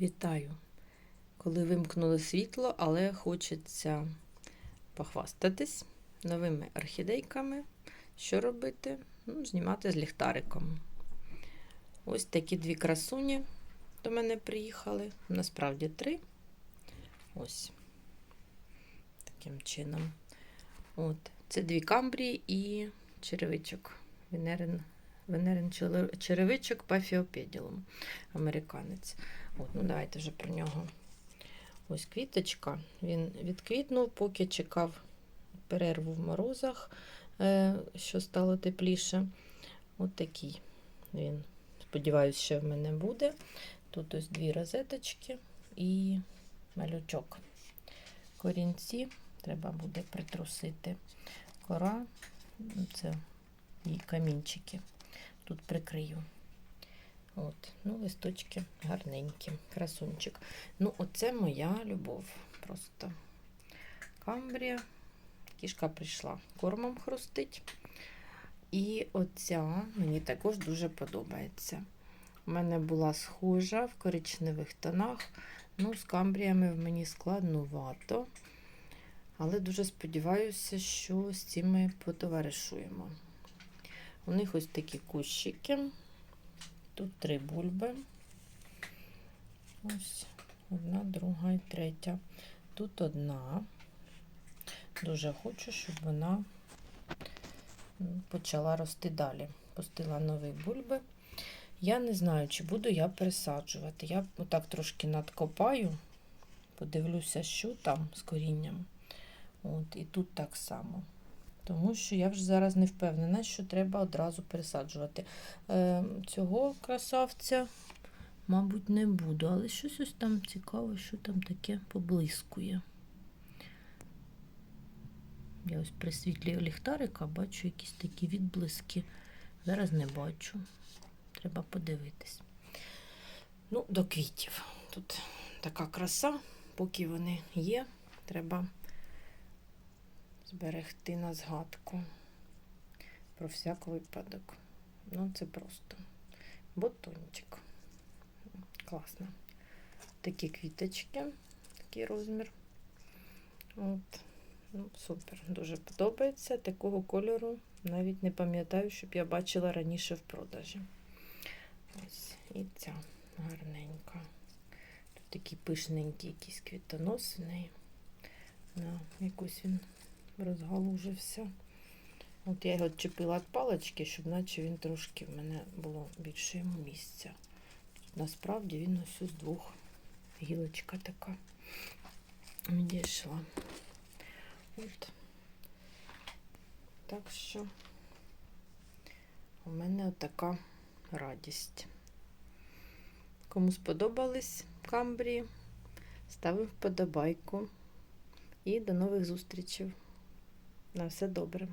Вітаю! Коли вимкнули світло, але хочеться похвастатись новими орхідейками. Що робити? Ну, знімати з ліхтариком. Ось такі дві красуні до мене приїхали. Насправді три. Ось. Таким чином. От. Це дві камбрії і черевичок. Венерин, Венерин черевичок пафіопеділум. Американець. От, ну давайте вже про нього. Ось квіточка. Він відквітнув, поки чекав перерву в морозах, е, що стало тепліше. От такий він. Сподіваюсь, що в мене буде. Тут ось дві розеточки і малючок. Корінці треба буде притрусити. Кора, це і камінчики. Тут прикрию. От, ну, листочки гарненькі, красунчик. Ну, оце моя любов. Просто камбрія. Кішка прийшла кормом хрустить. І оця мені також дуже подобається. У мене була схожа в коричневих тонах. Ну, з камбріями в мені складнувато. Але дуже сподіваюся, що з цими потоваришуємо. У них ось такі кущики. Тут три бульби. Ось одна, друга і третя. Тут одна. Дуже хочу, щоб вона почала рости далі. Пустила нові бульби. Я не знаю, чи буду я пересаджувати. Я отак трошки надкопаю, подивлюся, що там з корінням. От, І тут так само. Тому що я вже зараз не впевнена, що треба одразу пересаджувати. Е, Цього красавця, мабуть, не буду, але щось ось там цікаве, що там таке поблискує. Я ось при світлі ліхтарика бачу якісь такі відблиски. Зараз не бачу. Треба подивитись. Ну, до квітів. Тут така краса, поки вони є, треба зберегти на згадку про всяк випадок. Ну, це просто бутончик. Класно. Такі квіточки, такий розмір. От. Ну, супер, дуже подобається. Такого кольору навіть не пам'ятаю, щоб я бачила раніше в продажі. Ось і ця гарненька. Тут такий пишненький якийсь квітонос в неї. На якусь він розгалужився. От я його чепила від палички, щоб наче він трошки в мене було більше йому місця. Тут насправді він ось з двох гілочка така відійшла. От. Так що у мене така радість. Кому сподобались камбрії, ставив вподобайку. І до нових зустрічей. На все добре.